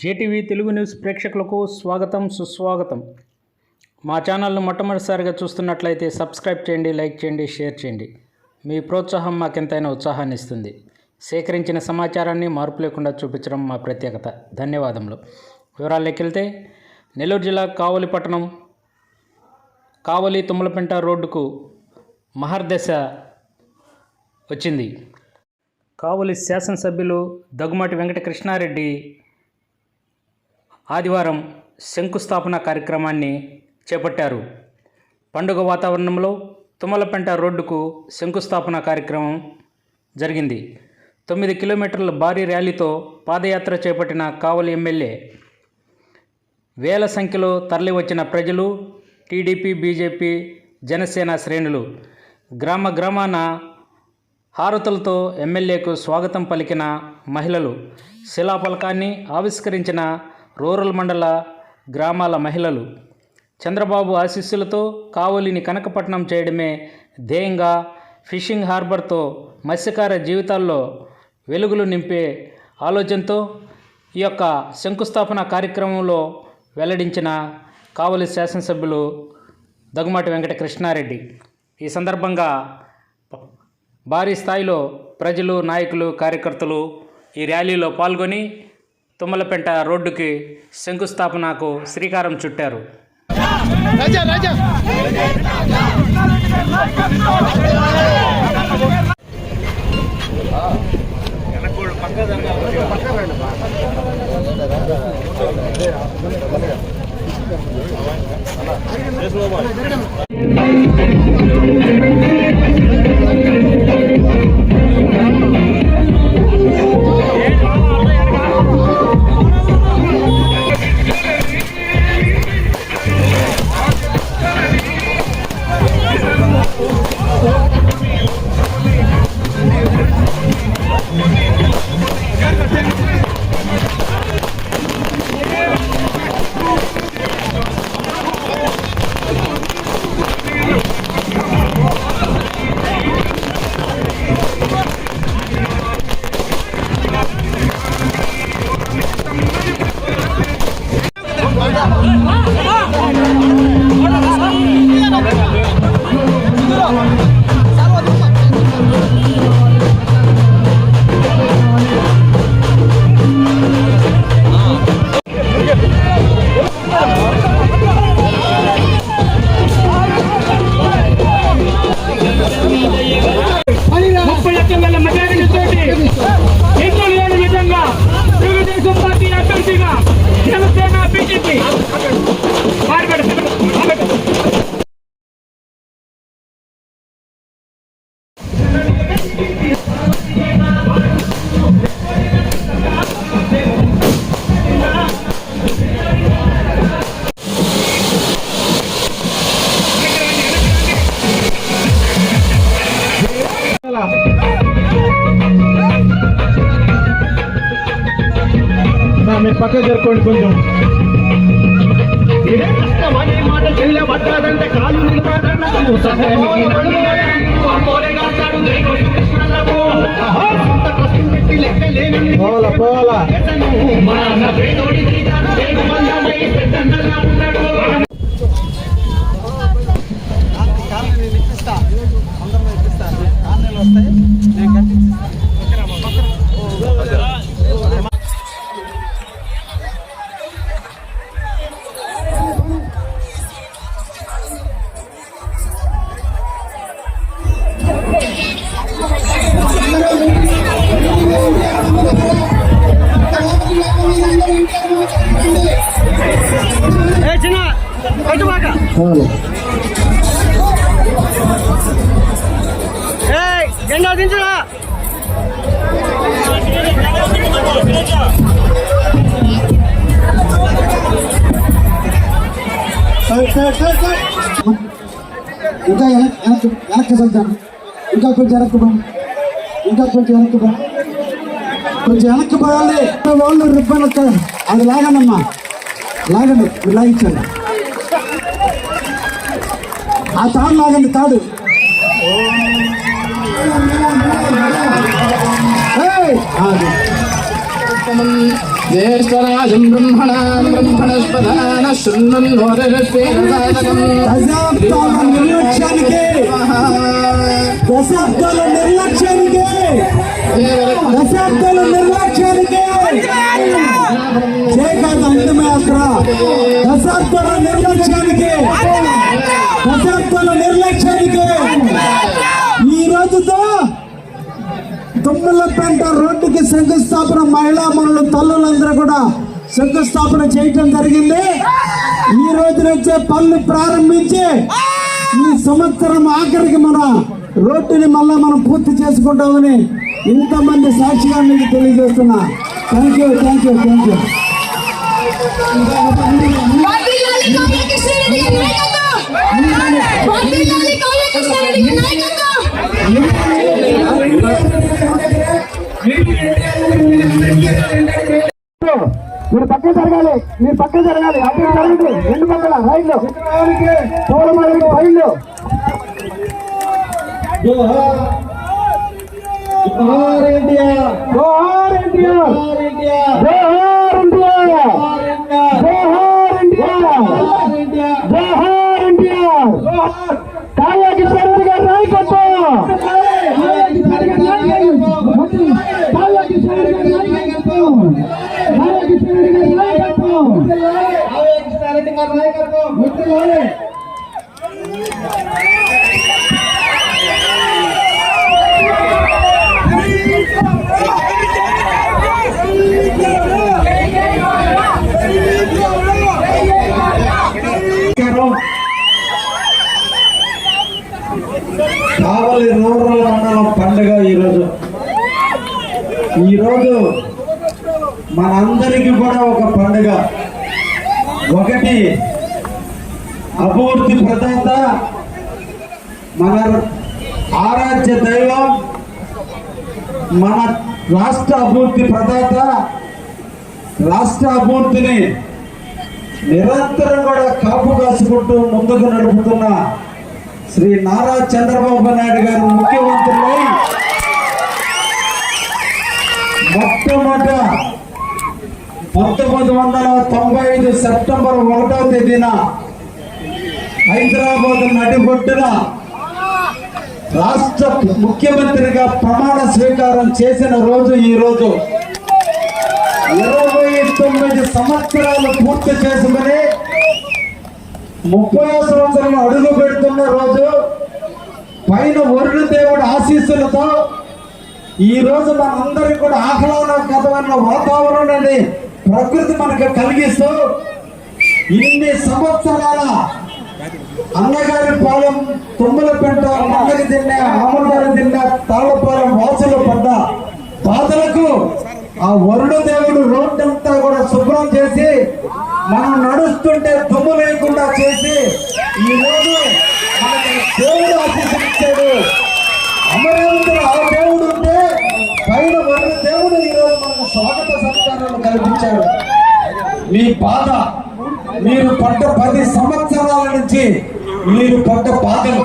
JTV Telugu news ప్రేక్షకులకు స్వాగతం సుస్వాగతం. మా ఛానల్ను మొట్టమొదటిసారిగా చూస్తున్నట్లయితే సబ్స్క్రైబ్ చేయండి లైక్ చేయండి షేర్ చేయండి. మీ ప్రోత్సాహం మాకెంతైనా ఉత్సాహాన్ని ఇస్తుంది. సేకరించిన సమాచారాన్ని మార్పు లేకుండా చూపించడం మా ప్రత్యేకత. ధన్యవాదములు. వివరాల్లోకెళ్తే నెల్లూరు జిల్లా కావలి పట్టణం కావలి తుమ్మలపెంట రోడ్డుకు మహర్దశ వచ్చింది. కావలి శాసనసభ్యులు దగ్గుమాటి వెంకట కృష్ణారెడ్డి ఆదివారం శంకుస్థాపన కార్యక్రమాన్ని చేపట్టారు. పండుగ వాతావరణంలో తుమ్మలపెంట రోడ్డుకు శంకుస్థాపన కార్యక్రమం జరిగింది. తొమ్మిది కిలోమీటర్ల భారీ ర్యాలీతో పాదయాత్ర చేపట్టిన కావలి ఎమ్మెల్యే. వేల సంఖ్యలో తరలివచ్చిన ప్రజలు టీడీపీ బీజేపీ జనసేన శ్రేణులు గ్రామ గ్రామాన హారతులతో ఎమ్మెల్యేకు స్వాగతం పలికిన మహిళలు. శిలాఫలకాన్ని ఆవిష్కరించిన రూరల్ మండల గ్రామాల మహిళలు చంద్రబాబు ఆశీస్సులతో కావలిని కనకపట్నం చేయడమే ధ్యేయంగా ఫిషింగ్ హార్బర్తో మత్స్యకార జీవితాల్లో వెలుగులు నింపే ఆలోచనతో ఈ యొక్క శంకుస్థాపన కార్యక్రమంలో వెల్లడించిన కావలి శాసనసభ్యులు దగ్గుమాటి వెంకట కృష్ణారెడ్డి ఈ సందర్భంగా భారీ స్థాయిలో ప్రజలు నాయకులు కార్యకర్తలు ఈ ర్యాలీలో పాల్గొని తుమ్మలపెంట రోడ్డుకి శంకుస్థాపనకు శ్రీకారం చుట్టారు. రాజా పక్క జరుపుకోండి కొంచెం మాట కాలు జెండా దించరా. ఇంకా వెనక్కి వెనక్కి ఇంకా కొంచెం వెనక్కి ఇంకా కొంచెం వెనక్కి కొంచెం వెనక్కి పోవాలి వాళ్ళు రిబ్బన్ వచ్చారు అది లాగండమ్మా లాగండి మీరు లాగించండి ఆ తాడు లాగండి తాడు ఏయ్! అది. జ్యేష్ఠరాజం బ్రహ్మణాం బ్రహ్మణస్పదాన శృణ్వన్నోదరస్వేదసాదకం దశాబ్దాల నిర్లక్ష్యానికి దశాబ్దాల నిర్లక్ష్యానికి దశాబ్దాల నిర్లక్ష్యానికి చేకాదు అంతిమయాత్ర దశాబ్దాల నిర్లక్ష్యానికి దశాబ్దాల నిర్లక్ష్యానికి ఈ రోజుతో తుమ్మలపేంట రోడ్డుకి శంకుస్థాపన మహిళా మనులు తల్లులందరూ కూడా శంకుస్థాపన చేయటం జరిగింది. ఈ రోజు నుంచే పనులు ప్రారంభించి ఈ సంవత్సరం ఆఖరికి మన రోడ్డుని మళ్ళా మనం పూర్తి చేసుకుంటామని ఇంతమంది సాక్షిగా మీకు తెలియజేస్తున్నా. Thank you thank you thank you జరగాలి. అప్పుడు జరగదు రెండు. పక్కల రైళ్ళు. పూలమాలకి రైళ్ళు. జోహార్ ఇండియా. జోహార్ ఇండియా. జోహార్ ఇండియా జోహార్ ఇండియా జోహార్ ఇండియా కావ్య కిషోర్ గారి నాయకత్వం కావ్య కిషోర్ గారి నాయకత్వం కావ్య కిషోర్ గారి నాయకత్వం కావ్య కిషోర్ గారి నాయకత్వం కావ్య కిషోర్ గారి నాయకత్వం ముట్టుకోవాలి కావలి రూరల్ మండలం పండుగ ఈరోజు ఈరోజు మనందరికీ కూడా ఒక పండుగ ఒకటి అభివృద్ధి ప్రదాత మన ఆరాధ్య దైవం మన రాష్ట్ర అభివృద్ధి ప్రదాత రాష్ట్ర అభివృద్ధిని నిరంతరం కూడా కాపు కాసుకుంటూ ముందుకు నడుపుతున్న శ్రీ నారా చంద్రబాబు నాయుడు గారు ముఖ్యమంత్రులై మొట్టమొదట పంతొమ్మిది వందల తొంభై ఐదు సెప్టెంబర్ ఒకటవ తేదీన హైదరాబాద్ నడిబొట్టున రాష్ట్ర ముఖ్యమంత్రిగా ప్రమాణ స్వీకారం చేసిన రోజు ఈ రోజు. ఇరవై తొమ్మిది సంవత్సరాలు పూర్తి చేసుకుని ముప్పై సంవత్సరం అడుగు పెడుతున్న రోజు పైన వరుణ దేవుడి ఆశీస్సులతో ఈ రోజు మనందరికి కూడా ఆహ్లాదకరమైన వాతావరణాన్ని ప్రకృతి మనకు కలిగిస్తూ ఇన్ని సంవత్సరాల అన్నగారి పాలెం తుమ్మలపెంట మంగలి తిన్న ఆమదారి తిన్న తాళపాలెం వాసులు పడ్డ బాధలకు ఆ వరుణ దేవుడు రోడ్డంతా కూడా శుభ్రం చేసి మనం నడుస్తుంటే దుమ్ము లేకుండా చేసి ఈరోజు రోజు మనకి దేవుడు ఆశీర్వదించాడు అమరావతిలో ఆ దేవుడు ఉంటే పైన వరుణ దేవుడు ఈ రోజు మనకు స్వాగత సత్కారాలు కల్పించాడు. మీ బాధ మీరు పడ్డ పది సంవత్సరాల నుంచి మీరు పడ్డ బాధలు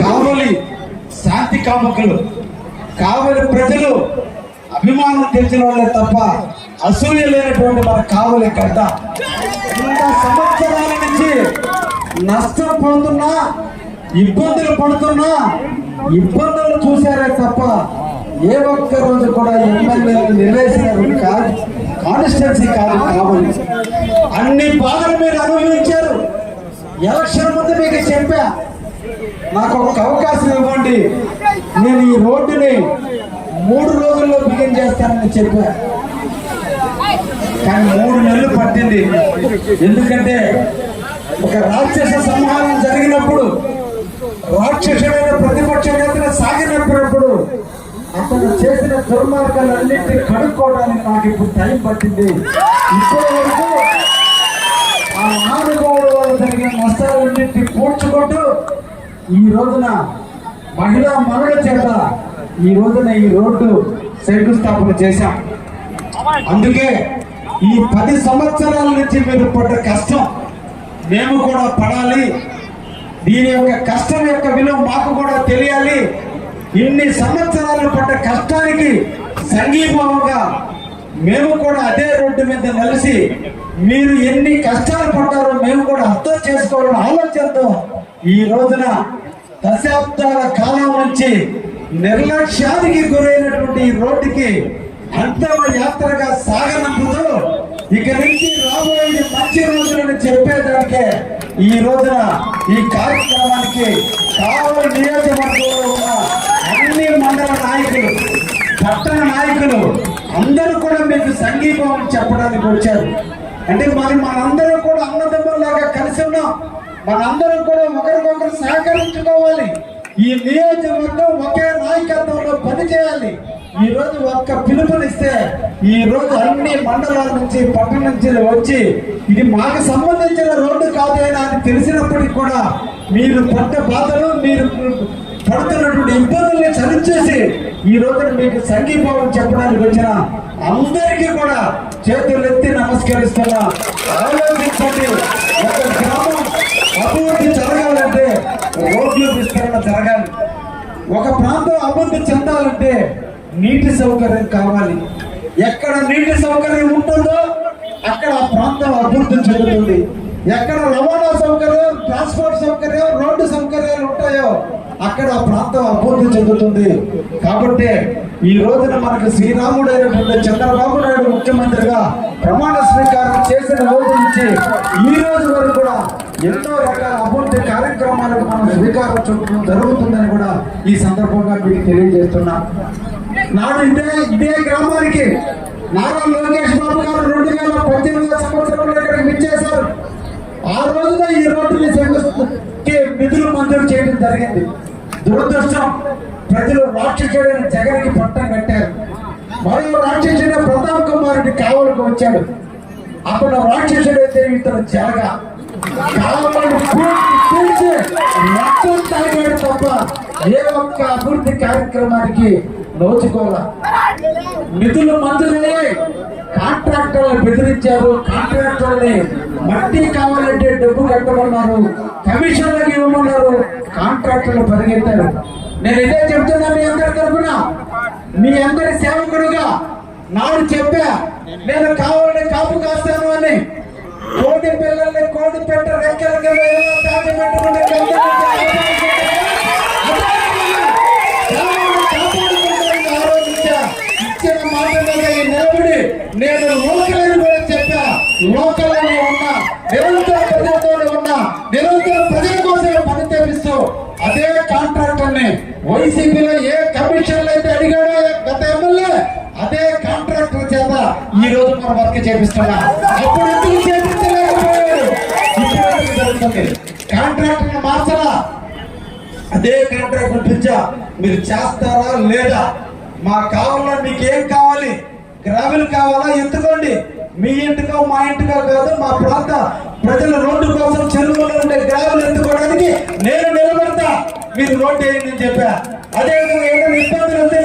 కావలి శాంతి కాముకులు కావలి ప్రజలు అభిమానం తెలిసిన వాళ్ళే తప్ప అసూయ లేనటువంటి మన కావలి గడ్డ. ఇంత సంవత్సరాల నుంచి నష్టం పొందుతున్నా ఇబ్బందులు పడుతున్నా ఇబ్బందులు చూశారే తప్ప ఏ ఒక్క రోజు కూడా ఎమ్మెల్యేలు నిర్వేశారు కాదు కాన్స్టిట్యున్సీ కాదు కాబట్టి అన్ని బాధలు మీరు అనుభవించారు. ఎలక్షన్ ముందు మీకు చెప్పా నాకు ఒక అవకాశం ఇవ్వండి. నేను ఈ రోడ్డుని మూడు రోజుల్లో బిగిన్ చేస్తానని చెప్పా. కానీ మూడు నెలలు పట్టింది. ఎందుకంటే ఒక రాక్షస సంహారం జరిగినప్పుడు రాక్షసుడైన ప్రతిపక్ష నేతను సాగినప్పుడు అతను చేసిన దుర్మార్గాలన్నింటినీ కడుక్కోవడానికి నాకు ఇప్పుడు టైం పట్టింది. ఇప్పటి వరకు ఆ నాలుగోడు వల్ల జరిగిన నష్టాలన్నింటినీ పూడ్చుకుంటూ ఈ రోజున మహిళా మనుల చేత ఈ రోజున ఈ రోడ్డు శంకుస్థాపన చేశాం. అందుకే ఈ పది సంవత్సరాల నుంచి మీరు పడ్డ కష్టం మేము కూడా పడాలి. దీని యొక్క కష్టం యొక్క విలువ మాకు కూడా తెలియాలి. ఇన్ని సంవత్సరాలు పడ్డ కష్టానికి సంఘీభావంగా మేము కూడా అదే రోడ్డు మీద కలిసి మీరు ఎన్ని కష్టాలు పడ్డారో మేము కూడా అర్థం చేసుకోవాలని ఆలోచనతో ఈ రోజున దశాబ్దాల కాలం నుంచి నిర్లక్ష్యానికి గురైనటువంటి ఈ రోడ్డుకి అంతమ యాత్రగా సాగనంపుతూ ఇక నుంచి రాబోయే మంచి రోజులను చెప్పేదానికే ఈ రోజున ఈ కార్యక్రమానికి కావలి నియోజకవర్గంలో ఉన్న అన్ని మండల నాయకులు పట్టణ నాయకులు అందరూ కూడా మీకు సంగీతం చెప్పడానికి వచ్చారు. అంటే మరి మనందరం కూడా అన్నదమ్ములాగా కలిసి ఉన్నాం. మనందరం కూడా ఒకరికొకరు సహకరించుకోవాలి. ఈ నియోజకవర్గం ఒకే నాయకత్వంలో పనిచేయాలి. ఈ రోజు ఒక్క పిలుపునిస్తే ఈ రోజు అన్ని మండలాల నుంచి పట్టణం నుంచి వచ్చి ఇది మాకు సంబంధించిన రోడ్డు కాదేనా అని తెలిసినప్పటికీ కూడా మీరు పట్ట బాధలు మీరు పడుతున్న ఇబ్బందుల్ని సరిచేసి ఈ రోజున మీకు సంఘీభావం చెప్పడానికి వచ్చిన అందరికీ కూడా చేతులు ఎత్తి నమస్కరిస్తున్నా. ఆలోచించండి. ఒక గ్రామం అభివృద్ధి జరగాలంటే రోడ్లు విస్తరణ జరగాలి. ఒక ప్రాంతం అభివృద్ధి చెందాలంటే నీటి సౌకర్యం కావాలి. ఎక్కడ నీటి సౌకర్యం ఉంటుందో అక్కడ ఆ ప్రాంతం అభివృద్ధి చెందుతుంది. ఎక్కడ రవాణా సౌకర్యం ట్రాన్స్పోర్ట్ సౌకర్యం రోడ్డు సౌకర్యాలు ఉంటాయో అక్కడ ఆ ప్రాంతం అభివృద్ధి చెందుతుంది. కాబట్టి ఈ రోజున మనకు శ్రీరాముడైనటువంటి చంద్రబాబు నాయుడు ముఖ్యమంత్రిగా ప్రమాణ స్వీకారం చేసిన రోజు నుంచి ఈ రోజు వరకు కూడా ఎన్నో రకాల అభివృద్ధి కార్యక్రమాలకు మనం స్వీకారం చూడటం జరుగుతుందని కూడా ఈ సందర్భంగా మీకు తెలియజేస్తున్నా. నాడు ఇదే ఇదే గ్రామానికి నారా లోకేష్ బాబు గారు రెండు వేల పద్దెనిమిదో సంవత్సరంలో ఇక్కడికి విచ్చేశారు. ఆ రోజున ఈ రోడ్డుని శంకుస్తుంది నిధులు మంజూరు చేయడం జరిగింది. దురదృష్టం ప్రజలు రాక్షసుడైన జగన్కి పట్టం కట్టారు. మరో రాక్షసుడైన ప్రతాప్ కుమార్ రెడ్డి కావలకు వచ్చాడు. అప్పుడు రాక్షసుడైతే ఇతను జరగా. కావాలని తాగాడు తప్ప ఏ ఒక్క అభివృద్ధి కార్యక్రమానికి నోచుకోవాల నిధులు మంజూరయ్యాయి. కాంట్రాక్టర్లు బెదిరించారు. కాంట్రాక్టర్ని మట్టి కావాలంటే డబ్బు కట్టమన్నారు. కమిషన్లకు ఇవ్వమన్నారు. కాంట్రాక్టర్లు పరిగెత్తారు. నేను ఇదే చెప్తున్నా మీ అందరి తరఫున. మీ అందరి సేవకుడుగా నాడు చెప్పా. నేను కావాలని కాపు కాస్తాను అని. కోటి పిల్లల్ని కోటి పెట్ట రెక్కల కింద ఇచ్చిన మాట నిలబడి నేను వైసీపీలో ఏ కమిషన్లు అయితే అడిగాడో గత ఎమ్మెల్యే అదే కాంట్రాక్టర్ చేత ఈ రోజు మనం వర్క్ చేపిస్తున్నా. అప్పుడు ఎందుకు చేపించలేకపోయాడు? ఇప్పుడు జరుగుతుంది? కాంట్రాక్టర్ మార్చరా? అదే కాంట్రాక్టర్ పిలిచా మీరు చేస్తారా లేదా? మా కావాలా మీకు ఏం కావాలి? గ్రావెల్ కావాలా? ఎత్తుకోండి. మీ ఇంటికో మా ఇంటికో కాదు మా ప్రాంత ప్రజల రోడ్డు కోసం చెరువులో ఉండే గ్రావెల్ ఎత్తుకోవడానికి నేను నిలబడతా. మీరు రోడ్డు వేయండి అని చెప్పా. అదేవిధంగా ఏదైనా ఇబ్బందులు వస్తే